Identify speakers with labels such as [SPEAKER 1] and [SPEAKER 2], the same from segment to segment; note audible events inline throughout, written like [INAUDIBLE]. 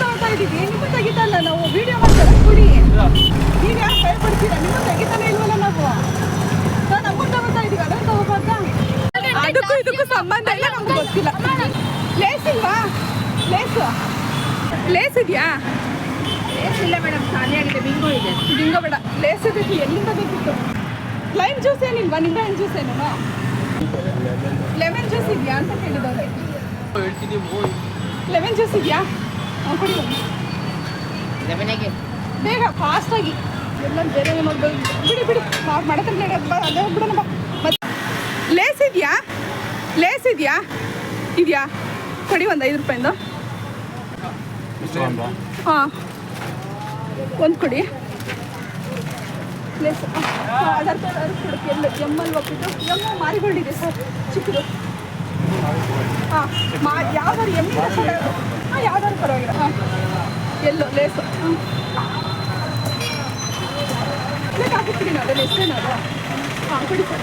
[SPEAKER 1] ತಗೊಳ್ತಾ ಇದೀವಿ ನಿಮ್ಮ ತೆಗಿತಲ್ಲ ನಾವು ವಿಡಿಯೋ ಮಾಡ್ತಾರೆ ಕುಡಿ. ಈಗ ಹೇಳ್ಬಿಡ್ತೀರಾ ನಿಮ್ಮ ತೆಗಿತಾನೆ ಇಲ್ವಲ್ಲ ನಾವು? ನಾನು ಅಮೌಂಟ್ ತಗೋತಾ ಇದೀವಿ. ಅದನ್ನ ಅದಕ್ಕೂ ಇದಕ್ಕೂ ಸಂಬಂಧ ಇಲ್ಲ ನಮ್ಗೆ ಗೊತ್ತಿಲ್ಲ. ಲೇಸ್ ಇಲ್ವಾ? ಲೇಸು ಲೇಸ್ ಇದೆಯಾ?
[SPEAKER 2] ಇಲ್ಲ ಮೇಡಮ್ ಖಾಲಿ ಆಗಿದೆ. ಬಿಂಗೋ ಇದೆ.
[SPEAKER 1] ಬಿಂಗೋ ಬೇಡ. ಲೇಸ್ ಇದಕ್ಕೆ ಎಲ್ಲಿಂದ ಬೇಕಿತ್ತು? ಲೈಮ್ ಜ್ಯೂಸ್ ಏನಿಲ್ವಾ ನಿಂಬೆಹಣ್ಣು ಜ್ಯೂಸ್ ಏನು ಲೆಮನ್ ಜ್ಯೂಸ್ ಇದೆಯಾ ಅಂತ ಕೇಳಿದವ್ರೆ. ಲೆಮನ್ ಜ್ಯೂಸ್ ಇದೆಯಾ? ಬೇಗ ಫಾಸ್ಟಾಗಿ ಎಲ್ಲ ಬೇರೆ ಬಿಡಿ ಬಿಡಿ. ನಾವು ಅದೇ ಬಿಡೋಣ ಮತ್ತೆ ಲೇಸ್ ಇದೆಯಾ? ಲೇಸ್ ಇದೆಯಾ? ಇದೆಯಾ? ಕೊಡಿ ಒಂದು ಐದು ರೂಪಾಯಿಂದ. ಹಾಂ. ಒಂದು ಕೊಡಿ. ಲೇಸ್ ಅದರ ಕೊಡಕ್ಕೆ ಎಲ್ಲ ಎಮ್ಮಲ್ಲಿ ಒಪ್ಪಿದ್ದು ಎಮ್ಮ ಮಾರಿಗೊಂಡಿದೆ ಸರ್ ಚಿಕ್ಕದು. ಹಾಂ ಮಾ ಯಾವ್ದಾರು ಎಮ್ಮಿಂದ ಹಾಂ ಯಾವ್ದಾದ್ರು ಪರವಾಗಿಲ್ಲ. ಹಾಂ. ಎಲ್ಲೋ ಲೇಸು. ಹ್ಞೂ ಹಾಕಿರ್ತೀನಿ ಅದೇ ಲೆಸ್ಸೇನು ಅದು ಹಾಂ ಕೊಡಿ ಸರ್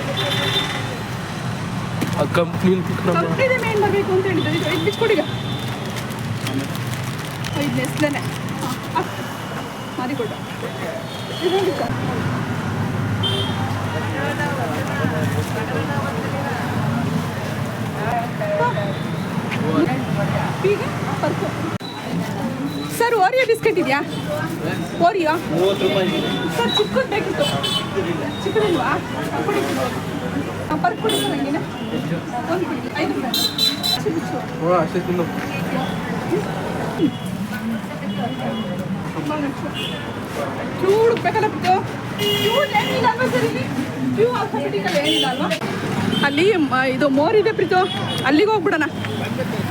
[SPEAKER 3] ಕಂಪ್ನಿ
[SPEAKER 1] ಕಂಪ್ನಿದೆ ಮೇನ್ ಬರಬೇಕು ಅಂತ ಹೇಳಿದ್ರು ಇದು ಕೊಡಿಗ ಐದು ನೆಸ್ಲೇನೆ ಹಾಂ ಮಾರಿಕೊಡು ಇದು ಸರ್ ಈಗ ಪರ್ಸು ಸರ್ ಓರಿಯೋ ಬಿಸ್ಕೆಟ್ ಇದೆಯಾ? ಓರಿಯೋ ಸರ್ ಚಿಕ್ಕದು ಬೇಕಿತ್ತು. ಚಿಕ್ಕದಿಲ್ವಾ? ಪರ್ಕ್ ಕೊಡಿ ಸರ್ ಹಂಗೇನೆ. ಒಂದು ಕೊಡಿ. ಐದು ರೂಪಾಯಿ. ಅಷ್ಟು ಬಿಚ್ಚು
[SPEAKER 3] ತಿನ್ನು
[SPEAKER 1] ಕ್ಯೂ ಏನಿಲ್ಲ ಅಲ್ವಾ ಸರ್ ಇಲ್ಲಿ? ಕ್ಯೂ ಆಲ್ಫಾಬೆಟಿಕಲ್ ಏನಿಲ್ಲ ಅಲ್ವಾ? ಅಲ್ಲಿ ಇದು ಮೋರ್ ಇದೆ ಪ್ರೀತು. ಅಲ್ಲಿಗೆ ಹೋಗ್ಬಿಡೋಣ.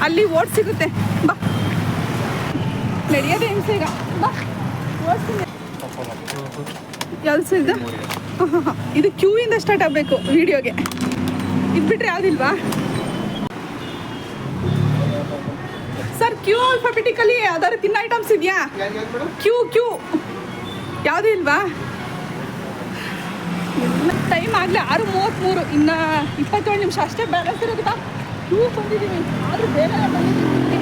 [SPEAKER 1] ಅಲ್ಲಿ ಓಟ್ ಸಿಗುತ್ತೆ. ಬಾ. ನಡೆಯೋದೇ ಹಿಂಸೆ [LAUGHS] ಇದು ಕ್ಯೂ ಇಂದ ಸ್ಟಾರ್ಟ್ ಆಗಬೇಕು ವಿಡಿಯೋಗೆ ಇದು ಬಿಟ್ರೆ ಯಾವುದಿಲ್ವಾ? ಸರ್ ಕ್ಯೂ ಆಲ್ಫಾಬೆಟಿಕಲಿ ಯಾವ್ದಾದ್ರು ತಿನ್ನ ಐಟಮ್ಸ್ ಇದೆಯಾ? ಕ್ಯೂ ಕ್ಯೂ ಯಾವುದೂ ಇಲ್ವಾ? ಟೈಮ್ ಆಗಲಿ ಆರು ಮೂವತ್ತ್ಮೂರು ಇನ್ನು ಇಪ್ಪತ್ತೇಳು ನಿಮಿಷ. ಅಷ್ಟೇ ಬ್ಯಾಲೆನ್ಸ್ ಇರೋದಿಲ್ಲ ಕ್ಯೂ ಬಂದಿದ್ದೀವಿ ಆದರೂ ಬೇಗ ಬಂದಿದ್ದೀವಿ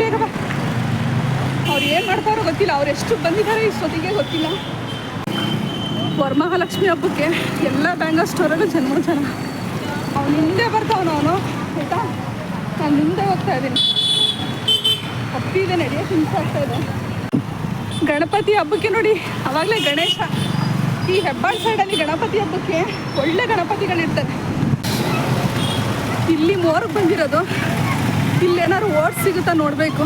[SPEAKER 1] ಬೇಗ ಬಾ. ಅವ್ರು ಏನು ಮಾಡ್ತಾರೋ ಗೊತ್ತಿಲ್ಲ. ಅವ್ರು ಎಷ್ಟು ಬಂದಿದ್ದಾರೆ ಇಷ್ಟೊತ್ತಿಗೆ ಗೊತ್ತಿಲ್ಲ. ವರಮಹಾಲಕ್ಷ್ಮಿ ಹಬ್ಬಕ್ಕೆ ಎಲ್ಲ ಬ್ಯಾಂಗಲ್ ಸ್ಟೋರಲ್ಲೂ ಜನ್ಮ ಜನ. ಅವ್ನು ಹಿಂದೆ ಬರ್ತಾವನು ಅವನು? ಆಯಿತಾ? ನಾನು ಹಿಂದೆ ಹೋಗ್ತಾ ಇದ್ದೀನಿ. ಹತ್ತಿದೆ ನಡೆಯ ಹಿಂಸೆ ಆಗ್ತಾ ಇದೆ. ಗಣಪತಿ ಹಬ್ಬಕ್ಕೆ ನೋಡಿ, ಅವಾಗಲೇ ಗಣೇಶ. ಈ ಹೆಬ್ಬಾಳ್ ಸೈಡಲ್ಲಿ ಗಣಪತಿ ಹಬ್ಬಕ್ಕೆ ಒಳ್ಳೆ ಗಣಪತಿಗಳಿರ್ತಾರೆ ಇಲ್ಲಿ ಮೋರ್ಗೆ ಬಂದಿರೋದು. ಇಲ್ಲೇನಾದ್ರು ಓಟ್ ಸಿಗುತ್ತಾ ನೋಡಬೇಕು.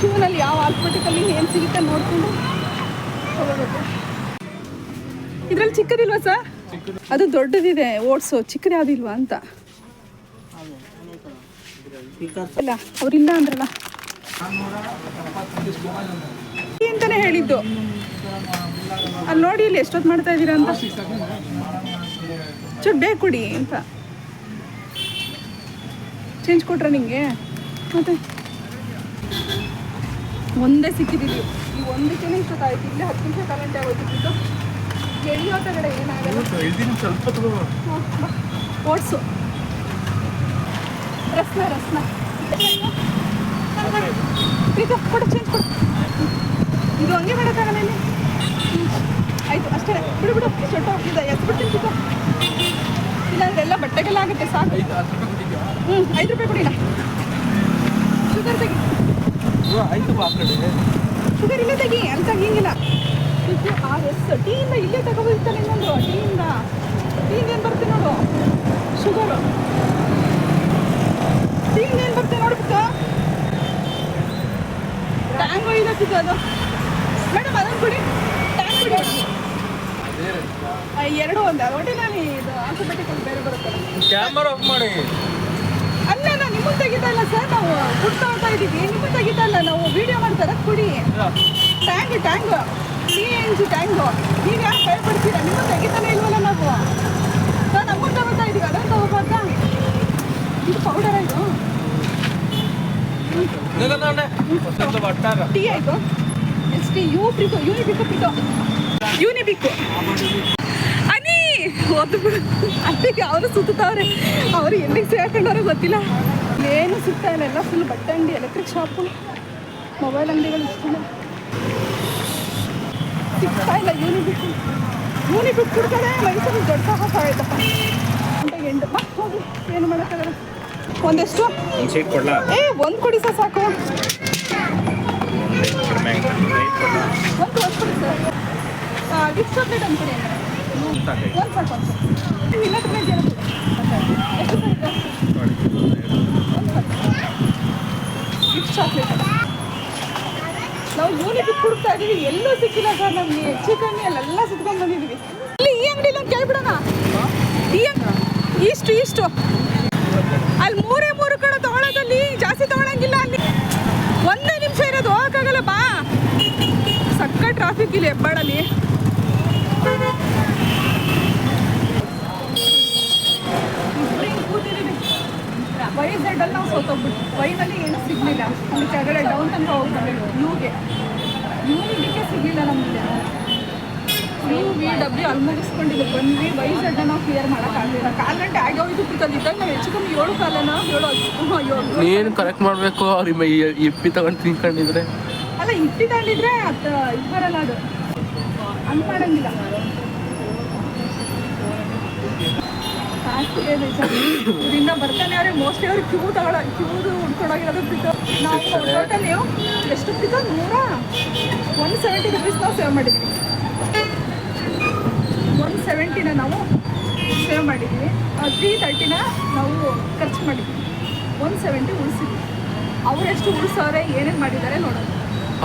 [SPEAKER 1] ಕ್ಯೂನಲ್ಲಿ ಯಾವ ಆಲ್ಫಬೆಟಿಕಲ್ಲಿ ಏನು ಸಿಗುತ್ತೆ ನೋಡ್ಕೊಂಡು ಇದ್ರಲ್ಲಿ ಚಿಕ್ಕದಿಲ್ವಾ ಸರ್? ಅದು ದೊಡ್ಡದಿದೆ ಓಟ್ಸು ಚಿಕ್ಕದು ಯಾವುದಿಲ್ವಾ ಅಂತ. ಇಲ್ಲ ಅವರಿಲ್ಲ ಅಂದ್ರಲ್ಲ. ಅಂತಾನೆ ಹೇಳಿದ್ದು. ಅಲ್ಲಿ ನೋಡಿ ಇಲ್ಲಿ ಎಷ್ಟೊತ್ತು ಮಾಡ್ತಾ ಇದ್ದೀರಾ ಅಂತ. ಚೂರು ಬೇಕು ಅಂತ. ಚೇಂಜ್ ಕೊಟ್ರ ನಿಂಗೆ? ಮತ್ತೆ? ಒಂದೇ ಸಿಕ್ಕಿದ್ದೀವಿ ಈ ಒಂದಕ್ಕೆ ಇಷ್ಟೊತ್ತಾಯ್ತು ಇಲ್ಲಿ ಹತ್ತು ನಿಮಿಷ ಕರೆಂಟ್ ಆಗೋಯ್ತು ಎಳಿಯೋ ಕಡೆ ಏನಾಗಲ್ಲ. ಓಟ್ಸು ರಸ್ನ ರಸ್ನ. ಇದು ಕೊಡು ಚೇಂಜ್ ಕೊಡು. ಇದು ಹಂಗೆ ಮಾಡೋಕ್ಕಾಗಲ್ಲ ಇಲ್ಲಿ? ಆಯಿತು ಅಷ್ಟೇ. ಬಿಡು ಬಿಡು. ಶರ್ಟ್ ಹೋಗ್ತಿದ್ದ ಎತ್ಬಿಡ್ತೀನಿ ಚಿಕ್ಕ ಇಲ್ಲಾಂದ್ರೆ ಎಲ್ಲ ಬಟ್ಟೆಗೆಲ್ಲ ಆಗುತ್ತೆ ಸಾಕು. ಹ್ಞೂ ಐದು ರೂಪಾಯಿ ಕೊಡಿಲ್ಲ ಶುಗರ್ ತೆಗಿ.
[SPEAKER 3] ಆಯ್ತು ಬಾ ಕಡೆ.
[SPEAKER 1] ಶುಗರ್ ಇಲ್ಲೇ ತೆಗಿ ಅಂತ ಹಿಂಗಿಲ್ಲ. ಆ ಎಸ್ ಟೀಯಿಂದ ಇಲ್ಲೇ ತಗೋಬೋದಿತ್ತಲ್ಲ ಇನ್ನೊಂದು ಟೀಯಿಂದ ಟೀಯಿಂದ ಏನು ಬರ್ತೀನಿ ನೋಡು? ಶುಗರು ಟೀಯಿಂದ ಏನು ಬರುತ್ತೆ ನೋಡ್ಬಿಟ್ಟು ಟ್ಯಾಂಗೋ ಇಲ್ಲತ್ತಿದ್ದು ಅದು. ಮೇಡಮ್ ಅದನ್ನು ಕೊಡಿ. ಟ್ಯಾಂಗ್ ಕೊಡಿ ಎರಡು ಒಂದು. ಒಟ್ಟೆ ನಾನು ಇದು ಆಲ್ಫಾಬೆಟಿಕಲ್ ಬೇರೆ ಬರುತ್ತೆ.
[SPEAKER 3] ಕ್ಯಾಮರಾ ಆಫ್ ಮಾಡಿ.
[SPEAKER 1] ಅಲ್ಲ ನಾನು ತೆಗಿತಾ ಇಲ್ಲ ಸರ್ ನಾವು ಫುಡ್ ತಗೊಳ್ತಾ ಇದ್ದೀವಿ. ನಿಮ್ಮ ತೆಗಿತಾ ಇಲ್ಲ ನಾವು ವಿಡಿಯೋ ಮಾಡ್ತಾರೆ? ಕುಡಿ. Tang Tang C N G Tang ಈಗ ಯಾರು ಭಯಪಡ್ತೀರಾ? ನಿಮ್ಮ ತೆಗಿತಾನೆ ಇಲ್ವಲ್ಲ ನಾವು? ಸರ್ ನಮ್ಮನ್ನು ತಗೊಳ್ತಾ ಇದೀವಿ ಅದನ್ನು ತಗೋಬಾರ್ದ? ಇದು ಪೌಡರ್
[SPEAKER 3] ಬಟ್ಟಾಗ
[SPEAKER 1] ಟೀ ಆಯಿತು S T U Prithu U Prithu Unibic ಅನಿ ಓದು ಬಿಡು. ಅದಕ್ಕೆ ಅವರು ಸುತ್ತವ್ರೆ ಅವರು ಎಲ್ಲಿಗೆ ಸೇರ್ಕೊಂಡವ್ರೆ ಗೊತ್ತಿಲ್ಲ. ಏನು ಸಿಗ್ತಾ ಇಲ್ಲ ಎಲ್ಲ ಫುಲ್ ಬಟ್ಟೆ ಅಂಗಡಿ ಎಲೆಕ್ಟ್ರಿಕ್ ಶಾಪು ಮೊಬೈಲ್ ಅಂಗಡಿಗಳು ಇಷ್ಟಿಲ್ಲ ಸಿಗ್ತಾ ಇಲ್ಲ ಯೂನಿಬಿಟ್ ಯೂನಿಬಿಟ್ ಕೊಡ್ತಾರೆ ಮೈಸೂರು ದೊಡ್ಡ ಸಾಕಾಗೈತಪ್ಪ ಅಂತ ಎಂಟು. ಬಾ ಹೋಗಿ. ಏನು ಮಾಡೋಕ್ಕಾಗಲ್ಲ. ಒಂದೆಷ್ಟು? ಏ ಒಂದು ಕೊಡಿ ಸರ್ ಸಾಕು. ಒಂದು ಒಂದು ಕೊಡಿ ಸರ್. ಗಿಫ್ಟ್ ಚಾಕ್ಲೇಟ್ ಅಂದ್ಕೊಡಿ ಒಂದು ಸಾಕು ಒಂದು ಸಾಕು. ಎಷ್ಟು ಸರ್ ಚಾಕ್ಲೇಟ್ ನಾವು ಯೂನಿಟ್ ಕುಡ್ತಾ ಇದೀವಿ, ಎಲ್ಲೂ ಸಿಕ್ಕಿಲ್ಲ ಸರ್ ನಮಗೆ. ಹೆಚ್ಚು ಕಮ್ಮಿ ಅಲ್ಲೆಲ್ಲ ಸುತ್ಕೊಂಡು ಬಂದಿದ್ದೀವಿ. ಇಲ್ಲಿ ಈ ಅಂಗಡಿ ಒಂದು ಕೇಳ್ಬಿಡೋಣ ಈ ಅಂಗಡಿ ಈಸ್ಟು ಇಷ್ಟು. ಅಲ್ಲಿ ಮೂರೇ ಮೂರು ಕಡೆ ತಗೊಳ್ಳೋದಲ್ಲಿ ಜಾಸ್ತಿ ತಗೊಳಂಗಿಲ್ಲ ಅಲ್ಲಿ. ಒಂದೇ ನಿಮಿಷ ಇರೋದು, ಹೋಗಕ್ಕಾಗಲ್ಲ, ಬಾ. ಸಕ್ಕ ಟ್ರಾಫಿಕ್ ಇಲ್ಲಿ ಹೆಬ್ಬಾಳಲ್ಲಿ. ವೈ ಝೆಡ್ ಅಲ್ಲಿ ನಾವು ಸೋತೋಗ್ಬಿಟ್ಟು ವೈನಲ್ಲಿ ಏನೂ ಸಿಗಲಿಲ್ಲ. ಅಲ್ಲಿ ಕೆಳಗಡೆ ಡೌನ್ ತನಕ ಹೋಗ್ಬಿಟ್ಟು ಯೂಗೆ ಯೂನಿಗೆ ಸಿಗಲಿಲ್ಲ ನಮಗೆ. ಯು ವಿ ಡಬ್ಲ್ಯೂ ಅಲ್ಲಿ ಮುಗಿಸ್ಕೊಂಡಿದ್ದು ಬಂದ್ವಿ ವೈ ಝೆಡ್ ನಾವು ಕ್ಲಿಯರ್ ಮಾಡೋಕ್ಕಾಗಲಿಲ್ಲ ಕಾಲು ಗಂಟೆ ಆಗೋಯ್ತು ಹೋಯ್ತು ಕೂತಲ್ಲಿದ್ದಾಗ ನಾವು ಹೆಚ್ಚು ಕಮ್ಮಿ ಏಳು ಕಾಲನ? ಏಳು
[SPEAKER 3] ನೀನು ಕರೆಕ್ಟ್ ಮಾಡಬೇಕು. ಅವ್ರಿಗೆ ಇಪ್ಪಿ ತಗೊಂಡು ತಿನ್ಕೊಂಡಿದ್ರೆ.
[SPEAKER 1] ಅಲ್ಲ ಇಪ್ಪಿ ತಗೊಂಡಿದ್ರೆ ಅದು ಇದು ಬರಲ್ಲ ಅದು. ಹಂಗೆ ಮಾಡಂಗಿಲ್ಲ. ಕಾಸ್ಟ್ಲಿ ಇದರಿಂದ ಬರ್ತಾನೆ ಅವ್ರಿಗೆ ಮೋಸ್ಟ್ಲಿ ಅವ್ರು ಕ್ಯೂ ತಗೊಳ ಕ್ಯೂದು ಉಡ್ಕೊಂಡೋಗಿರೋದು ಬಿಟ್ಟು ನಾವು ಟೋಟಲ್ ನೀವು ಎಷ್ಟು ಬಿಟ್ಟು ನೂರ ಒನ್ ಸೆವೆಂಟಿ ರುಪೀಸ್ ನಾವು ಸೇವ್ ಮಾಡಿದ್ವಿ. ಒನ್ ಸೆವೆಂಟಿನ ನಾವು ಸೇವ್ ಮಾಡಿದ್ವಿ. ತ್ರೀ ತರ್ಟಿನ ನಾವು ಖರ್ಚು ಮಾಡಿದ್ವಿ. ಒನ್ ಸೆವೆಂಟಿ ಉಳಿಸಿದ್ವಿ. ಅವರೆಷ್ಟು ಉಳಿಸೋರೆ ಏನೇನು ಮಾಡಿದ್ದಾರೆ ನೋಡೋದು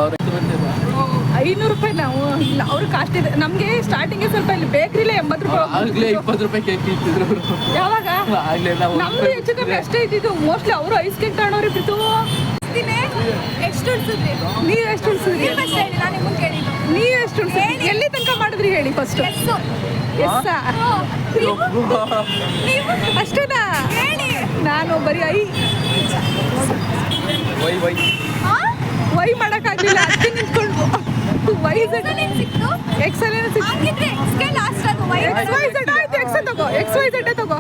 [SPEAKER 3] ಅವ್ರ
[SPEAKER 1] ಐನೂರು ರೂಪಾಯಿ ನಾವು ಇಲ್ಲ ಅವ್ರು ಕಾಸ್ಟ್ ಇದೆ. ನಮಗೆ ಸ್ಟಾರ್ಟಿಂಗ್ ಸ್ವಲ್ಪ ಇಲ್ಲಿ ಬೇಕ್ರಿಲೇ ಎಂಬತ್ತು
[SPEAKER 3] ಆಗ್ಲೇ
[SPEAKER 1] ರೂಪಾಯಿ
[SPEAKER 3] ಇಪ್ಪತ್ತು ರೂಪಾಯಿ ಕೇಕ್ ಇಟ್ಟಿದ್ರು
[SPEAKER 1] ಯಾವಾಗ?
[SPEAKER 3] ಆಗ್ಲೇ ನಾವು
[SPEAKER 1] ನಮ್ದು ಹೆಚ್ಚು ಕಮ್ಮಿ ಅಷ್ಟೇ ಇದ್ದಿದ್ದು. ಮೋಸ್ಟ್ಲಿ ಅವರು ಐಸ್ ಕೇಕ್ ತಗೊಂಡವ್ರಿ ಬಿತ್ತು
[SPEAKER 4] ಎಷ್ಟು ಉಳಿಸಿದ್ರಿ?
[SPEAKER 1] ನೀವ್ ಎಷ್ಟು ಉಳಿಸಿದ್ರಿ?
[SPEAKER 4] ನೀವು
[SPEAKER 1] ಎಷ್ಟು ಉಳಿಸಿದ್ರಿ? ಎಲ್ಲಿ ತನಕ ಮಾಡಿದ್ರಿ ಹೇಳಿ ಫಸ್ಟ್
[SPEAKER 4] ನೀವು?
[SPEAKER 1] ಅಷ್ಟೇನಾ?
[SPEAKER 4] ಹೇಳಿ.
[SPEAKER 1] ನಾನು ಬರೀ ಐ.
[SPEAKER 3] Y Y.
[SPEAKER 1] ವೈ ಮಾಡಕ್ಕಾಗ್ಲಿಲ್ಲ. ಅದಕ್ಕೆ ನಿಂತ್ಕೊಂಡು
[SPEAKER 4] ಏನ್ ಸಿಕ್ತು.
[SPEAKER 1] ಎಕ್ಸೆಲ್ ಏನು ಸಿಕ್ತು.
[SPEAKER 4] ಹಾಗಿದ್ರೆ ಎಕ್ಸ್ಗೆ last Y
[SPEAKER 1] X Y Z ಆಯ್ತು. ಎಕ್ಸ್ ತಗೋ ಎಕ್ಸ್ ವೈ ಝೆಡ್ ತಗೋ.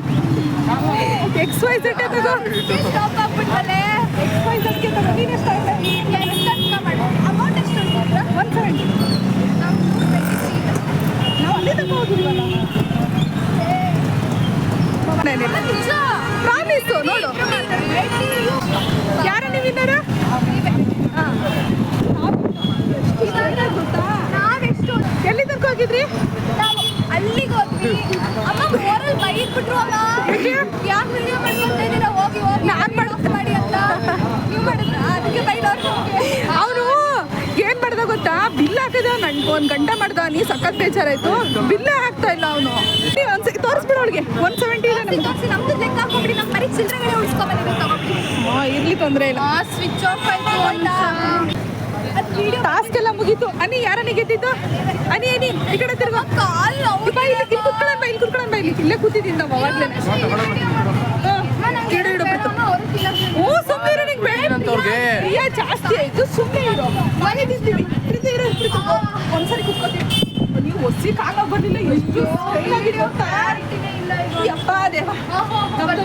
[SPEAKER 1] ಎಕ್ಸ್ ವೈ ಝೆಡ್ ತಗೋ.
[SPEAKER 4] ಸ್ಟಾಪ್ ಆಗ್ಬಿಟ್ವಲ್ಲೇ
[SPEAKER 1] ಎಕ್ಸ್ ವೈ ಝೆಡ್ಗೆ ತಗೋ. ನೀನು ಎಷ್ಟು
[SPEAKER 4] ಎಷ್ಟು ಅಂತ ಮಾಡಿ ಅಮೌಂಟ್ ಎಷ್ಟು ಉಳಿಸಿದ್ರ
[SPEAKER 1] ಒನ್ ಸೆವೆಂಟಿ ನಾವು ಅಲ್ಲೇ ತಗೋ ಹೋಗಿಲ್ವಲ್ಲ
[SPEAKER 4] ನಿಜ.
[SPEAKER 1] ಪ್ರಾಮಿಸು ನೋಡು. ಯಾರ ನೀವು ಎಲ್ಲಿ ತನಕ ಹೋಗಿದ್ರಿ
[SPEAKER 4] ನಾವು ಅಲ್ಲಿಗೆ ಹೋದ್ವಿ ಅಮ್ಮ ಬೋರಲ್ಲಿ ಬೈಕ್ ಬಿಟ್ರು ಅಮ್ಮ ಯಾಕೆ ವಿಡಿಯೋ ಮಾಡ್ಕೊತಾ ಇದ್ದೀರಾ ಹೋಗಿ ಹೋಗಿ
[SPEAKER 1] ನಾನ್ ಮಾಡ್-
[SPEAKER 4] ಮಾಡಿ ಅಂತ ನೀವು ಮಾಡಿದ್ರ ಅದಕ್ಕೆ ಬೈದವ್ರು
[SPEAKER 1] ಅವನು ಏನ್ ಮಾಡ್ದ ಗೊತ್ತಾ ಬಿಲ್ ಹಾಕಿದ. ನನ್ ಒಂದ್ ಗಂಟೆ ಮಾಡ್ದ. ನೀ ಸಖತ್ ಬೇಜಾರಾಯ್ತು. ಬಿಲ್ ಹಾಕ್ತಾ ಇಲ್ಲ ಅವನು. ತೋರಿಸ್ಬಿಡ ತೋರಿಸ್ಬಿಡು ಅವಳಿಗೆ. ಒನ್ ಸೆವೆಂಟಿ ಇರ್ಲಿ ತೊಂದ್ರೆ ಇಲ್ಲ.
[SPEAKER 4] ಸ್ವಿಚ್ ಆಫ್ ಆಯ್ತು
[SPEAKER 1] ಟಾಸ್ಕ್ ಎಲ್ಲ ಮುಗೀತು. ಅನಿ ಯಾರನ್ನ ಗೆದ್ದಿದ್ದು? ಅನಿ ಅನಿ ಈ ಕಡೆ ತಿರ್ಗೋ.
[SPEAKER 4] ಕಾಲ್
[SPEAKER 1] ಬಾ ಇಲ್ಲಿ ಇಲ್ಲಿ ಕುತ್ಕೊಳ್ಳೋಣ ಬಾ ಇಲ್ಲಿ ಕುತ್ಕೊಳ್ಳೋಣ ಬಾ ಇಲ್ಲಿ ಇಲ್ಲೇ ಕೂತಿದ್ದೀನಿ ನಾವು ಓ ಸುಮ್ಮನೆ ನಿಂಗೆ? ಪ್ರಿಯ ಜಾಸ್ತಿ ಆಯ್ತು. ಸುಮ್ಮನೆ ಇರು. ಇರು ಪ್ರೀತಿ ಒಂದ್ಸರಿ ಕುತ್ಕೋತೀವಿ ನೀವು ಒಸಿ ಕಾಲ ಬರ್ಲಿಲ್ಲ ಎಷ್ಟು ಯಪ್ಪ ದೇವ.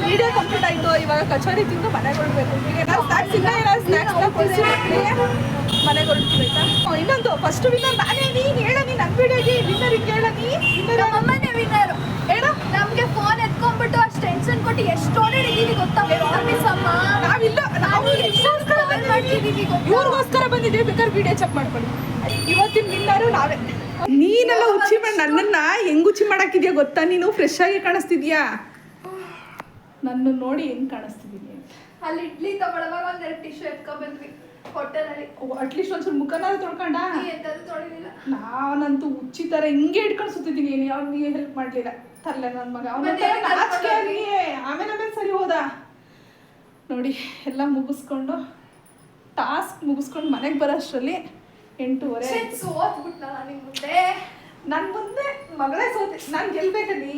[SPEAKER 1] ವಿಡಿಯೋ ಕಂಪ್ಲೀಟ್ ಆಯ್ತು ಇವಾಗ ಕಚೋರಿ ತಿಂದು ಮನೆಗೆ ಹೊರಡ್ಬೇಕು ಈಗ ಏನಾದ್ರು ಸ್ನಾಕ್ಸ್ ಇಲ್ಲ ಏನಾದ್ರು ಸ್ನಾಕ್ಸ್ ಕೊಡಿಸಿ ಮನೆಗೆ. ಇನ್ನೊಂದು ಫಸ್ಟ್ ವಿನ್ನರ್ ನಾನೇ ನೀನ್ ಹೇಳ ನೀ ನನ್ನ ವಿಡಿಯೋಗೆ ವಿನ್ನರ್ ಹಿಂಗೆ ಹೇಳ ನೀ ವಿನ್ನರ್
[SPEAKER 4] ನಮ್ಮಮ್ಮನೇ ವಿನ್ನರ್
[SPEAKER 1] ಹೇಳ.
[SPEAKER 4] ನಮ್ಗೆ ಫೋನ್ ಎತ್ಕೊಂಡ್ಬಿಟ್ಟು ಅಷ್ಟು ಟೆನ್ಷನ್ ಕೊಟ್ಟು ಎಷ್ಟು ಓಡಾಡಿದೀವಿ ಗೊತ್ತಾ? ಪ್ರಾಮಿಸ್ ಅಮ್ಮ.
[SPEAKER 1] ನಾವಿಲ್ಲ ನಾವು
[SPEAKER 4] ಎಷ್ಟೋಸ್ಕರ ಕಾಲ್ ಮಾಡ್ತಿದೀವಿ ಗೊತ್ತಾ?
[SPEAKER 1] ಇವ್ರಿಗೋಸ್ಕರ ಬಂದಿದ್ದೀವಿ. ಬೇಕಾದ್ರೆ ವಿಡಿಯೋ ಚೆಕ್ ಮಾಡ್ಕೊಳ್ಳಿ. ಇವತ್ತಿನ ವಿನ್ನರು ನಾವೇ. ನೀನೆಲ್ಲ ಉಚ್ಚಿ ಮಾಡಿ ನನ್ನನ್ನ ಹೆಂಗ್ ಉಚ್ಚಿ ಮಾಡಾಕಿದ್ಯಾ ಗೊತ್ತಾ? ನೀನು ಫ್ರೆಶ್ ಆಗಿ ಕಾಣಿಸ್ತಿದ್ಯಾ? ನನ್ನ ನೋಡಿ ಹೆಂಗ್ ಕಾಣಿಸ್ತಿದೀನಿ
[SPEAKER 4] ಅಲ್ಲಿ ಇಡ್ಲಿ ತಗೊಳ್ಳುವಾಗ ಒಂದೆರಡು ಟಿಶ್ಯೂ ಎತ್ಕೊಂಡ್ ಹೋಟೆಲಲ್ಲಿ
[SPEAKER 1] ಅಟ್ಲೀಸ್ಟ್ ಒಂದ್ಸಲ ಮುಖನಾದ್ರು ತೊಳ್ಕೊಂಡ?
[SPEAKER 4] ಎಂತದ್ದು ತೊಳಿಲಿಲ್ಲ.
[SPEAKER 1] ನಾನಂತೂ ಉಚ್ಚಿ ಥರ ಹಿಂಗೆ ಹಿಡ್ಕೊಂಡು ಸುತ್ತಿದ್ದೀನಿ ನೀನು ಅವ್ನಿಗೆ ಹೆಲ್ಪ್ ಮಾಡಲಿಲ್ಲ. ತರ್ಲೆ ನನ್ನ ಮಗ. ಅವ್ನ
[SPEAKER 4] ಮತ್ತೆ ಏನ್
[SPEAKER 1] ನಾಚಿಕೆ
[SPEAKER 4] ಮಾಡ್ಕೊಂಡ್ರಿ?
[SPEAKER 1] ಆಮೇಲೆ ಆಮೇಲೆ ಸರಿ ಹೋದ. ನೋಡಿ ಎಲ್ಲ ಮುಗಿಸ್ಕೊಂಡು ಟಾಸ್ಕ್ ಮುಗಿಸ್ಕೊಂಡು ಮನೆಗೆ ಬರೋಷ್ಟರಲ್ಲಿ ಎಂಟೂವರೆ ಆಯ್ತು.
[SPEAKER 4] ಸೋತ್ಬಿಟ್ನಲ್ಲ ನಾನು ಮುಂದೆ?
[SPEAKER 1] ನನ್ನ ಮುಂದೆ ಮಗಳೇ ಸೋತೆ. ನಾನು ಗೆಲ್ಬೇಕಲ್ಲಿ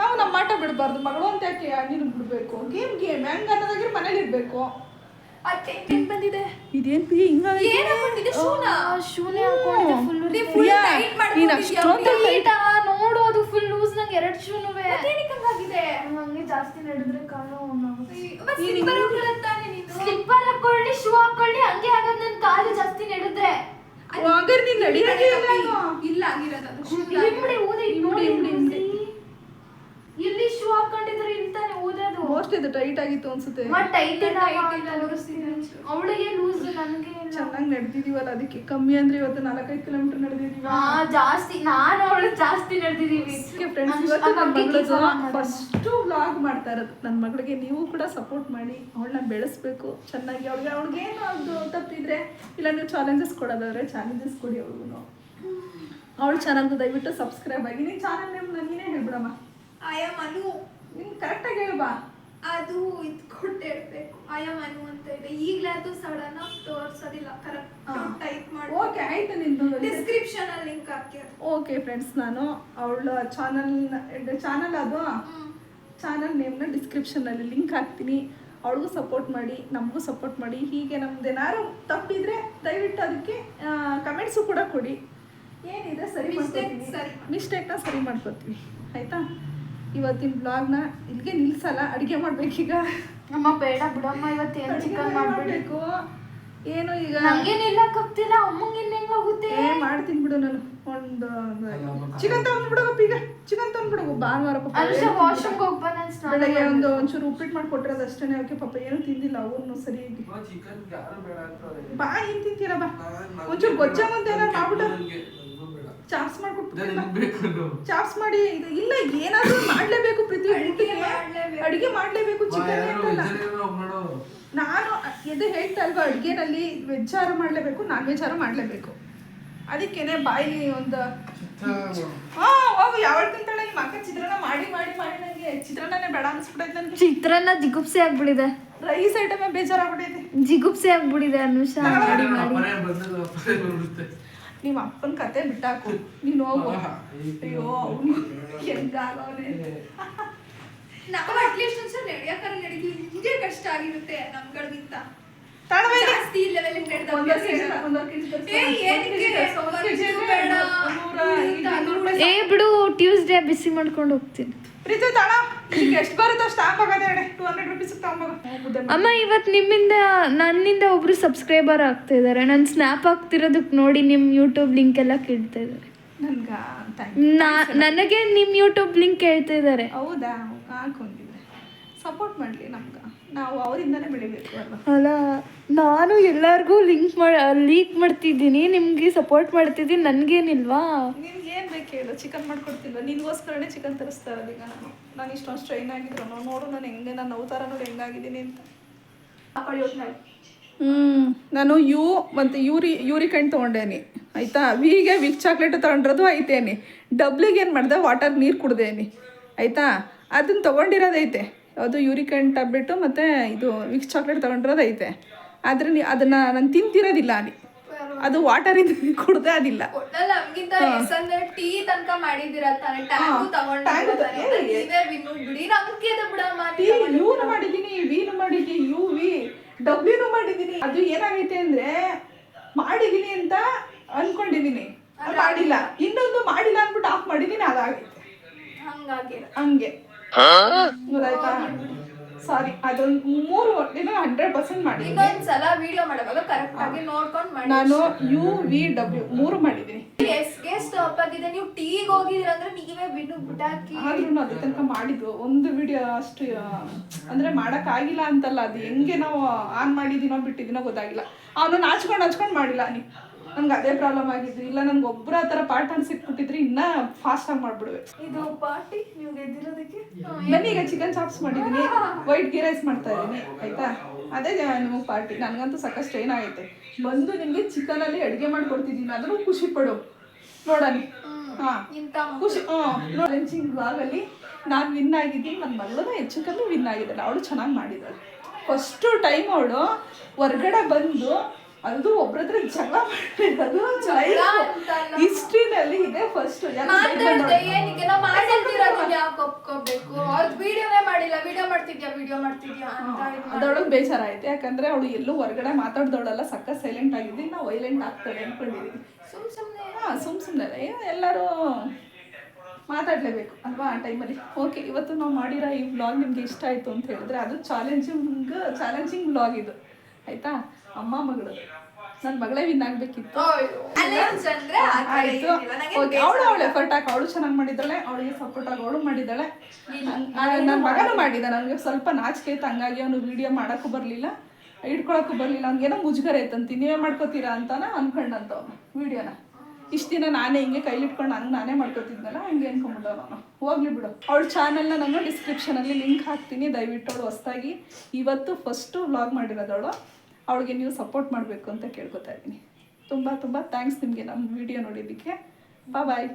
[SPEAKER 1] ನಾವು ನಮ್ಮ ಆಟ ಬಿಡಬಾರ್ದು. ಮಗಳು ಅಂತ ಯಾಕೆ ನೀನು ಬಿಡಬೇಕು? Game game. ಹೆಂಗ್ ಅನ್ನೋದಾಗಿರೋ ಮನೇಲಿ ಇರಬೇಕು.
[SPEAKER 4] ಏನ್ ಬಂದಿದೆ?
[SPEAKER 1] ಇದೇನ್ ಪಿ
[SPEAKER 5] ಟೈಟಾ ನೋಡು ಅದು ಫುಲ್ ಲೂಸ್ ನಂಗೆ ಎರಡು ಶೂನುವೆ
[SPEAKER 4] ಹಂಗಾಗಿದೆ
[SPEAKER 5] ಹಂಗೆ ಜಾಸ್ತಿ ನಡೆದ್ರೆ ಕಾಲು? ಸ್ಲಿಪ್ಪರ್ ಹಾಕೊಳ್ಳಿ ಶೂ ಹಾಕೊಳ್ಳಿ ಹಂಗೆ ಆಗದ್ ನನ್ ಕಾಲು ಜಾಸ್ತಿ ನಡೆದ್ರೆ.
[SPEAKER 1] ಇಲ್ಲ.
[SPEAKER 4] ಆಗಿರೋದು
[SPEAKER 5] ನೋಡಿ
[SPEAKER 1] ಇಮ್ಡಿ.
[SPEAKER 5] ಇಲ್ಲಿ ಶೂ ಹಾಕೊಂಡಿದ್ರೆ ಇಲ್ತಾನೆ ಓದೋದು?
[SPEAKER 1] ಮೋಸ್ಟ್ ಇದು ಟೈಟ್ ಆಗಿತ್ತು ಅನ್ಸುತ್ತೆ.
[SPEAKER 5] ಟೈಟ್ ಅವಳಿಗೆ ಲೂಸ್ ನನಗೆ.
[SPEAKER 1] ಚೆನ್ನಾಗಿ ನಡೆದಿದೀವಲ್ಲ ಅದಕ್ಕೆ ಕಮ್ಮಿ ಅಂದ್ರೆ ಇವತ್ತು ನಾಲ್ಕೈದು ಕಿಲೋಮೀಟರ್ ನಡೆದಿದೀವಿ?
[SPEAKER 5] ಹಾ ಜಾಸ್ತಿ. ನಾನು ಅವಳು ಜಾಸ್ತಿ ನಡೆದಿದೀವಿ.
[SPEAKER 1] ಫ್ರೆಂಡ್ಸ್ ಇವತ್ತು ನನ್ನ ಫಸ್ಟ್ ವ್ಲಾಗ್ ಮಾಡ್ತಾ ಇರೋದು. ನನ್ನ ಮಗಳಿಗೆ ನೀವು ಕೂಡ ಸಪೋರ್ಟ್ ಮಾಡಿ ಅವಳನ್ನ ಬೆಳೆಸ್ಬೇಕು. ಚೆನ್ನಾಗಿ ಅವಳಿಗೆ ಅವಳಿಗೆ ಏನು ಅದು ತಪ್ಪಿದ್ರೆ ಇಲ್ಲ ನೀವು ಚಾಲೆಂಜಸ್ ಕೊಡೋದಾದ್ರೆ ಚಾಲೆಂಜಸ್ ಕೊಡಿ ಅವ್ರಿಗೂ ಅವಳು ಚಾನಲ್ ದಯವಿಟ್ಟು ಸಬ್ಸ್ಕ್ರೈಬ್ ಆಗಿ. ನೀನು ಚಾನಲ್ ನೇಮ್ ನನಗೇನೆ ಹೇಳ್ಬಿಡಮ್ಮ.
[SPEAKER 4] ಆಯಾ ಅನು
[SPEAKER 1] ನೀನು ಕರೆಕ್ಟಾಗಿ ಹೇಳ್ಬಾ
[SPEAKER 4] ಅದು ಇದು ಕೊಟ್ಟಿರ್ಬೇಕು. ಆಮ್ ಅನು ಅಂತ ಇದೆ. ಈಗಲೇ ಅದು ಸಡನ್ ಆಗಿ ತೋರ್ಸೋದಿಲ್ಲ. ಕರೆಕ್ಟ್ ಟೈಪ್ ಮಾಡಿ
[SPEAKER 1] ಓಕೆ ಆಯ್ತು ನಿಂದು
[SPEAKER 4] ಡಿಸ್ಕ್ರಿಪ್ಷನ್ ಅಲ್ಲಿ ಲಿಂಕ್ ಹಾಕಿ
[SPEAKER 1] ಓಕೆ ಫ್ರೆಂಡ್ಸ್ ನಾನು ಅವಳ ಚಾನಲ್ ಚಾನಲ್ ಅದು? ಚಾನಲ್ ನೇಮ್ನ ಡಿಸ್ಕ್ರಿಪ್ಷನಲ್ಲಿ ಲಿಂಕ್ ಹಾಕ್ತೀನಿ. ಅವಳಿಗೂ ಸಪೋರ್ಟ್ ಮಾಡಿ ನಮಗೂ ಸಪೋರ್ಟ್ ಮಾಡಿ. ಹೀಗೆ ನಮ್ದೇನಾದ್ರು ತಪ್ಪಿದ್ರೆ ದಯವಿಟ್ಟು ಅದಕ್ಕೆ ಕಮೆಂಟ್ಸು ಕೂಡ ಕೊಡಿ. ಏನಿದೆ ಸರಿ
[SPEAKER 4] ಮಿಸ್ಟೇಕ್
[SPEAKER 1] ಮಾಡ್ಕೊತೀವಿ
[SPEAKER 4] ಸರಿ
[SPEAKER 1] ಮಿಸ್ಟೇಕ್ನ ಸರಿ ಮಾಡ್ಕೊತೀವಿ ಆಯಿತಾ? ಇವತ್ತಿನ ಬ್ಲಾಗ್ನ ಇಲ್ಲಿಗೆ ನಿಲ್ಸಲ್ಲ ಅಡುಗೆ ಮಾಡ್ಬೇಕೀಗ.
[SPEAKER 5] ಅಮ್ಮ ಬೇಡ ಬಿಡಮ್ಮ ಇವತ್ತು ಏನ್ ಚಿಕನ್
[SPEAKER 1] ಮಾಡ್ಬೇಕು. ಏನು ಈಗ?
[SPEAKER 5] ನಂಗೆ ನಿಲ್ಲಕ್ಕಾಗ್ತಿಲ್ಲ ಅಮ್ಮಂಗೆ ಇನ್ನ ಹೆಂಗ್ ಹೋಗುತ್ತೆ?
[SPEAKER 1] ಏ ಮಾಡ್ತೀನಿ ಬಿಡು ನಾನು. ಒಂದು ಚಿಕನ್ ತಗೊಂಡ್ಬಿಡೋಗಪ್ಪ ಈಗ. ಚಿಕನ್ ತಗೊಂಡ್ಬಿಡು ಭಾನುವಾರ ಪಾಪ.
[SPEAKER 5] ಹೋಗ್ಬಾ ನಾನು ಸ್ನಾನ
[SPEAKER 1] ಬೆಳಗ್ಗೆ ಒಂದು ಒಂಚೂರು ಉಪ್ಪಿಟ್ಟು ಮಾಡ್ಕೊಟ್ರೆ ಅಷ್ಟೇ ಯಾಕೆ ಪಾಪ ಏನು ತಿಂದಿಲ್ಲ. ಅವನು ಸರಿಯಾಗಿ
[SPEAKER 3] ಚಿಕನ್ ಯಾರು ಬೇಡ ಅಂತಾರೆ.
[SPEAKER 1] ಬಾ ಏನ್ ತಿಂತೀರ? ಬಾ. ಒಂಚೂರು ಗೊಜ್ಜ ಅಂತ ಏನಾರು ಮಾಡ್ಬಿಟ್ಟು. ಚಾಪ್ಸ್
[SPEAKER 3] ಮಾಡ್ಬಿಟ್ಟು
[SPEAKER 1] ಚಾಪ್ಸ್ ಮಾಡಿ ಇದು ಇಲ್ಲ ಏನಾದ್ರೂ ಮಾಡ್ಲೇಬೇಕು ಪ್ರತಿ. ಊಟಕ್ಕೆ ಅಡಿಗೆ ಮಾಡ್ಲೇಬೇಕು ಚಿಕನ್ ನಾನು ಎದು ಹೇಳ್ತಾ ಅಲ್ವಾ ಅಡುಗೆನಲ್ಲಿ ವೆಜ್ ಆರು ಮಾಡಲೇಬೇಕು ನಾನ್ ವೆಜ್ ಆರು ಮಾಡಲೇಬೇಕು. ಅದಕ್ಕೇನೆ ಬಾಯಿ ಒಂದು ಹಾ ಹೋಗು ಯಾವಳು ತಿಂತಾಳೆ ನಿಮ್ಮ ಅಕ್ಕ ಚಿತ್ರಾನ್ನ ಮಾಡಿ ಮಾಡಿ ಮಾಡಿ ನನಗೆ ಚಿತ್ರಾನ್ನನೇ ಬೇಡ ಅನ್ಸ್ಬಿಟ್ಟೈತೆ ನನಗೆ
[SPEAKER 5] ಚಿತ್ರಾನ್ನ ಜಿಗುಪ್ಸೆ ಆಗ್ಬಿಡಿದೆ.
[SPEAKER 1] ರೈಸ್ ಐಟಮೇ ಬೇಜಾರಾಗ್ಬಿಟ್ಟೈತೆ
[SPEAKER 5] ಜಿಗುಪ್ಸೆ ಆಗ್ಬಿಡಿದೆ ಅನುಷಾ. ಮಾಡಿ. ಮಾಡಿ
[SPEAKER 1] ನಿಮ್ಮ ಅಪ್ಪನ ಕತೆ ಬಿಟ್ಟಾಕು. ನೀನು ಹೋಗು. ಅಯ್ಯೋ ಅವನು ಹೆಂಗಾಗವನೆ
[SPEAKER 4] ನಾವು ಅಟ್ಲೀಸ್ಟ್ ಒಂದ್ಸಲ ನಡೆಯಕ್ಕಾರ ನಡೀತೀವಿ ನಿಮಗೆ ಕಷ್ಟ ಆಗಿರುತ್ತೆ ನಮ್ಗಳಿಗಿಂತ. ಜಾಸ್ತಿ ಲೆವೆಲ್ ಏ ಬಿಡು
[SPEAKER 5] ಟ್ಯೂಸ್ಡೇ ಬಿಸಿ ಮಾಡ್ಕೊಂಡು ಹೋಗ್ತೀನಿ.
[SPEAKER 1] ಪ್ರೀತಿ ತಾಳ ಈಗ ಎಷ್ಟು ಬರುತ್ತೋ ಅಷ್ಟು ಹಾಕೋಗದೆ ಹೇಳಿ ಟೂ ಹಂಡ್ರೆಡ್ ರುಪೀಸ್ ತಗೊಂಬೋಗ
[SPEAKER 5] ಅಮ್ಮ. ಇವತ್ತು ನಿಮ್ಮಿಂದ ನನ್ನಿಂದ ಒಬ್ರು ಸಬ್ಸ್ಕ್ರೈಬರ್ ಆಗ್ತಾ ಇದ್ದಾರೆ ನನ್ನ ಸ್ನ್ಯಾಪ್ ಆಗ್ತಿರೋದಕ್ಕೆ ನೋಡಿ ನಿಮ್ಮ ಯೂಟ್ಯೂಬ್ ಲಿಂಕ್ ಎಲ್ಲ ಕೇಳ್ತಾ ಇದ್ದಾರೆ
[SPEAKER 1] ನನ್ಗ? ಥ್ಯಾಂಕ್
[SPEAKER 5] ನಾ ನನಗೆ ನಿಮ್ಮ ಯೂಟ್ಯೂಬ್ ಲಿಂಕ್ ಕೇಳ್ತಾ ಇದ್ದಾರೆ
[SPEAKER 1] ಹೌದಾ? ಹಾಕೊಂಡಿದ್ರೆ ಸಪೋರ್ಟ್ ಮಾಡಲಿ ನಮ್ಗೆ. ನಾವು ಅವರಿಂದನೇ ಬೆಳಿಬೇಕು
[SPEAKER 5] ಅಲ್ಲ ನಾನು ಎಲ್ಲರಿಗೂ ಲಿಂಕ್ ಮಾಡಿ ಲೀಕ್ ಮಾಡ್ತಿದ್ದೀನಿ ನಿಮಗೆ ಸಪೋರ್ಟ್ ಮಾಡ್ತಿದ್ದೀನಿ ನನಗೇನಿಲ್ವಾ?
[SPEAKER 1] ನಿನ್ಗೆ ಏನು ಬೇಕು ಹೇಳು? ಚಿಕನ್ ಮಾಡ್ಕೊಡ್ತಿಲ್ವ ನಿನ್ಗೋಸ್ಕರನೇ ಚಿಕನ್ ತರಿಸ್ತಾ ಇರೋದು ಈಗ ನಾನು. ನಾನು ಇಷ್ಟೊಂದು ಸ್ಟ್ರೈನ್ ಆಗಿದ್ರು. ನಾವು ನೋಡು ನಾನು ಹೆಂಗೆ ನಾನು ಅವತಾರ ನೋಡಿ ಹೆಂಗಾಗಿದ್ದೀನಿ ಅಂತ. ಹ್ಞೂ ನಾನು ಯು ಮತ್ತು ಯೂರಿ ಯೂರಿಕಣ್ ತೊಗೊಂಡೇನಿ. ಆಯಿತಾ? ವಿಗೆ ವಿಕ್ ಚಾಕ್ಲೇಟ್ ತೊಗೊಂಡಿರೋದು ಐತೇನಿ. ಡಬ್ಲಿಗೆ ಏನು ಮಾಡಿದೆ? ವಾಟರ್ ನೀರು ಕುಡ್ದೇನಿ. ಆಯಿತಾ? ಅದನ್ನು ತೊಗೊಂಡಿರೋದೈತೆ. ಅದು ಯೂರಿಕನ್ ಟ್ಯಾಬ್ಲೆಟು ಮತ್ತು ಇದು ಮಿಕ್ಸ್ ಚಾಕ್ಲೇಟ್ ತೊಗೊಂಡಿರೋದು ಐತೆ. ಆದರೆ ನೀ ಅದನ್ನು ನಾನು ತಿಂತಿರೋದಿಲ್ಲ ಅಲ್ಲಿ. ಅದು ವಾಟರ್ ಇಂದ ಕುಡ್ದೇ ಅದಿಲ್ಲ.
[SPEAKER 4] ಟೀ ತನಕ ಮಾಡಿದಿರ
[SPEAKER 1] ಮಾಡಿದ್ದೀನಿ ವಿನು ಮಾಡಿದ್ದೀನಿ ಯು ವಿ ಡಬ್ಲ್ಯೂನು ಮಾಡಿದ್ದೀನಿ ಅದು ಏನಾಗೈತೆ ಅಂದ್ರೆ ಮಾಡಿದ್ದೀನಿ ಅಂತ ಅನ್ಕೊಂಡಿದೀನಿ. ಮಾಡಿಲ್ಲ. ಇನ್ನೊಂದು ಮಾಡಿಲ್ಲ ಅಂದ್ಬಿಟ್ಟು ಆಫ್ ಮಾಡಿದೀನಿ ಅದಾಗೈತೆ. ಹಂಗೆ. ಗೊತ್ತಾಯ್ತಾ? ಸಾರಿ ಅದೊಂದು ಮೂರು ದಿನ ಹಂಡ್ರೆಡ್ ಪರ್ಸೆಂಟ್ ಮಾಡಿದ್ದೀನಿ.
[SPEAKER 4] ಇನ್ನೊಂದ್ಸಲ ವಿಡಿಯೋ ಮಾಡುವಾಗ ಕರೆಕ್ಟ್ ಆಗಿ ನೋಡ್ಕೊಂಡ್ ಮಾಡಿ.
[SPEAKER 1] ನಾನು ಯು ವಿ ಡಬ್ಲ್ಯೂ ಮೂರು ಮಾಡಿದ್ದೀನಿ.
[SPEAKER 4] ಎಸ್ಗೆ ಸ್ಟಾಪ್ ಆಗಿದೆ. ನೀವು ಟೀಗೆ ಹೋಗಿದ್ದೀರ ಅಂದ್ರೆ ನೀವೇ ಬಿನ್ನು ಬಿಟ್ಟಾಕಿ
[SPEAKER 1] ಆದ್ರೂ ಅದು ತನಕ ಮಾಡಿದ್ದು. ಒಂದು ವಿಡಿಯೋ ಅಷ್ಟು ಅಂದ್ರೆ ಮಾಡಕ್ ಆಗಿಲ್ಲ ಅಂತಲ್ಲ. ಅದು ಹೆಂಗೆ ನಾವು ಆನ್ ಮಾಡಿದೀನೋ ಬಿಟ್ಟಿದ್ದೀನೋ ಗೊತ್ತಾಗಿಲ್ಲ. ಅವನು ನಾಚ್ಕೊಂಡು ನಾಚ್ಕೊಂಡು ಮಾಡಿಲ್ಲ. ನೀ ನನ್ಗೆ ಅದೇ ಪ್ರಾಬ್ಲಮ್ ಆಗಿದ್ರು. ಇಲ್ಲ ನನ್ಗೆ ಒಬ್ಬರ ಆ ಥರ ಪಾರ್ಟ್ನರ್ ಸಿಕ್ಬಿಟ್ಟಿದ್ರೆ ಇನ್ನೂ ಫಾಸ್ಟಾಗಿ ಮಾಡ್ಬಿಡುವೆ
[SPEAKER 4] ಇದು ಪಾರ್ಟಿ ನೀವು ಗೆದ್ದಿರೋದಕ್ಕೆ?
[SPEAKER 1] ಬನ್ನಿ ಈಗ ಚಿಕನ್ ಚಾಪ್ಸ್ ಮಾಡಿದ್ದೀನಿ ವೈಟ್ ಗೀ ರೈಸ್ ಮಾಡ್ತಾ ಇದ್ದೀನಿ ಆಯ್ತಾ? ಅದೇ ನಿಮಗೆ ಪಾರ್ಟಿ ನನಗಂತೂ ಸಾಕಷ್ಟು ಏನಾಗೈತೆ ಬಂದು ನಿಮಗೆ ಚಿಕನಲ್ಲಿ ಅಡುಗೆ ಮಾಡ್ಕೊಡ್ತಿದ್ದೀನಿ ಆದರೂ ಖುಷಿ ಪಡು. ನೋಡೋಣ. ಹಾಂ. ಖುಷಿ ಲಂಚಿಂಗ್ ಬ್ಲಾಗಲ್ಲಿ ನಾನು ವಿನ್ ಆಗಿದ್ದೀನಿ. ನನ್ನ ಮಗಳು ಹೆಚ್ಚು ಕಮ್ಮಿ ವಿನ್ ಆಗಿದ್ದಾಳೆ. ಅವಳು ಚೆನ್ನಾಗಿ ಮಾಡಿದ್ದಾಳೆ. ಫಸ್ಟು ಟೈಮ್ ಅವಳು ಹೊರ್ಗಡೆ ಬಂದು ಅದು ಒಬ್ರ ಹತ್ರ ಜಗಳ ಮಾಡಿರೋದು ಹಿಸ್ಟ್ರಿನಲ್ಲಿ ಇದೆ ಫಸ್ಟ್
[SPEAKER 4] ಮಾತಾಡ್ದೆ ಏನಕ್ಕೆ ನಾವು ಮಾಡಿರ್ತಿರೋದು ಯಾಕೆ ಒಪ್ಕೋಬೇಕು? ಅವ್ರದ್ದು ವಿಡಿಯೋನೇ ಮಾಡಿಲ್ಲ. ವಿಡಿಯೋ ಮಾಡ್ತಿದ್ಯಾ? ವಿಡಿಯೋ ಮಾಡ್ತಿದ್ಯಾ ಅಂತ
[SPEAKER 1] ಅದೊಳಗೆ ಬೇಜಾರಾಯ್ತು. ಯಾಕಂದ್ರೆ ಅವಳು ಎಲ್ಲೂ ಹೊರಗಡೆ ಮಾತಾಡ್ದವಳಲ್ಲ ಸಕ್ಕ ಸೈಲೆಂಟ್ ಆಗಿದ್ದು ನಾವು ವೈಲೆಂಟ್ ಆಗ್ತಾಳೆ ಅನ್ಕೊಂಡಿದ್ದೀನಿ
[SPEAKER 4] ಸುಮ್ ಸುಮ್ನೆ.
[SPEAKER 1] ಹಾಂ ಸುಮ್ ಸುಮ್ಮನೆ ಎಲ್ಲರೂ ಮಾತಾಡಲೇಬೇಕು ಅಲ್ವಾ ಆ ಟೈಮಲ್ಲಿ ಓಕೆ ಇವತ್ತು ನಾವು ಮಾಡಿರೋ ಈ ವ್ಲಾಗ್ ನಿಮ್ಗೆ ಇಷ್ಟ ಆಯಿತು ಅಂತ ಹೇಳಿದ್ರೆ ಅದು ಚಾಲೆಂಜಿಂಗ್ ಚಾಲೆಂಜಿಂಗ್ ವ್ಲಾಗ್ ಇದು. ಆಯಿತಾ? ಅಮ್ಮ ಮಗಳು ನನ್ನ ಮಗಳೇ ವಿನ್ ಆಗ್ಬೇಕಿತ್ತು. ಆಯ್ತು. ಅವಳು ಅವಳು ಎಫರ್ಟ್ ಹಾಕಿ. ಅವಳು ಚೆನ್ನಾಗಿ ಮಾಡಿದ್ದಾಳೆ ಅವಳಿಗೆ ಸಪೋರ್ಟ್ ಆಗಿ ಅವಳು ಮಾಡಿದ್ದಾಳೆ. ನನ್ನ ಮಗನೂ ಮಾಡಿದ. ನನಗೆ ಸ್ವಲ್ಪ ನಾಚಿಕೆ ಇತ್ತು ಹಂಗಾಗಿ ಅವನು ವಿಡಿಯೋ ಮಾಡೋಕ್ಕೂ ಬರಲಿಲ್ಲ ಹಿಡ್ಕೊಳಕ್ಕೂ ಬರಲಿಲ್ಲ. ಅವ್ನಿಗೇನೋ ಮುಜುಗರ ಐತಂತಿ ನೀವೇ ಮಾಡ್ಕೋತೀರಾ ಅಂತಾನ ಅನ್ಕೊಂಡಂತ ಅವನು ವಿಡಿಯೋನ ಇಷ್ಟು ದಿನ ನಾನೇ ಹಿಂಗೆ ಕೈಲಿಟ್ಕೊಂಡು ಹಂಗೆ ನಾನೇ ಮಾಡ್ಕೊತಿದ್ನಲ್ಲ ಹಂಗೆ ಅನ್ಕೊಂಬಿಡ ನಾನು ಹೋಗ್ಲಿ ಬಿಡು. ಅವಳ ಚಾನೆಲ್ನ ನಾನು ಡಿಸ್ಕ್ರಿಪ್ಷನಲ್ಲಿ ಲಿಂಕ್ ಹಾಕ್ತೀನಿ. ದಯವಿಟ್ಟು ಅವಳು ಹೊಸ್ದಾಗಿ. ಇವತ್ತು ಫಸ್ಟು ವ್ಲಾಗ್ ಮಾಡಿರೋದವಳು ಅವಳಿಗೆ ನೀವು ಸಪೋರ್ಟ್ ಮಾಡಬೇಕು ಅಂತ ಕೇಳ್ಕೊತಾ ಇದ್ದೀನಿ. ತುಂಬ ತುಂಬ ಥ್ಯಾಂಕ್ಸ್ ನಿಮಗೆ ನಮ್ಮ ವಿಡಿಯೋ ನೋಡಿದ್ದಕ್ಕೆ. ಬಾಯ್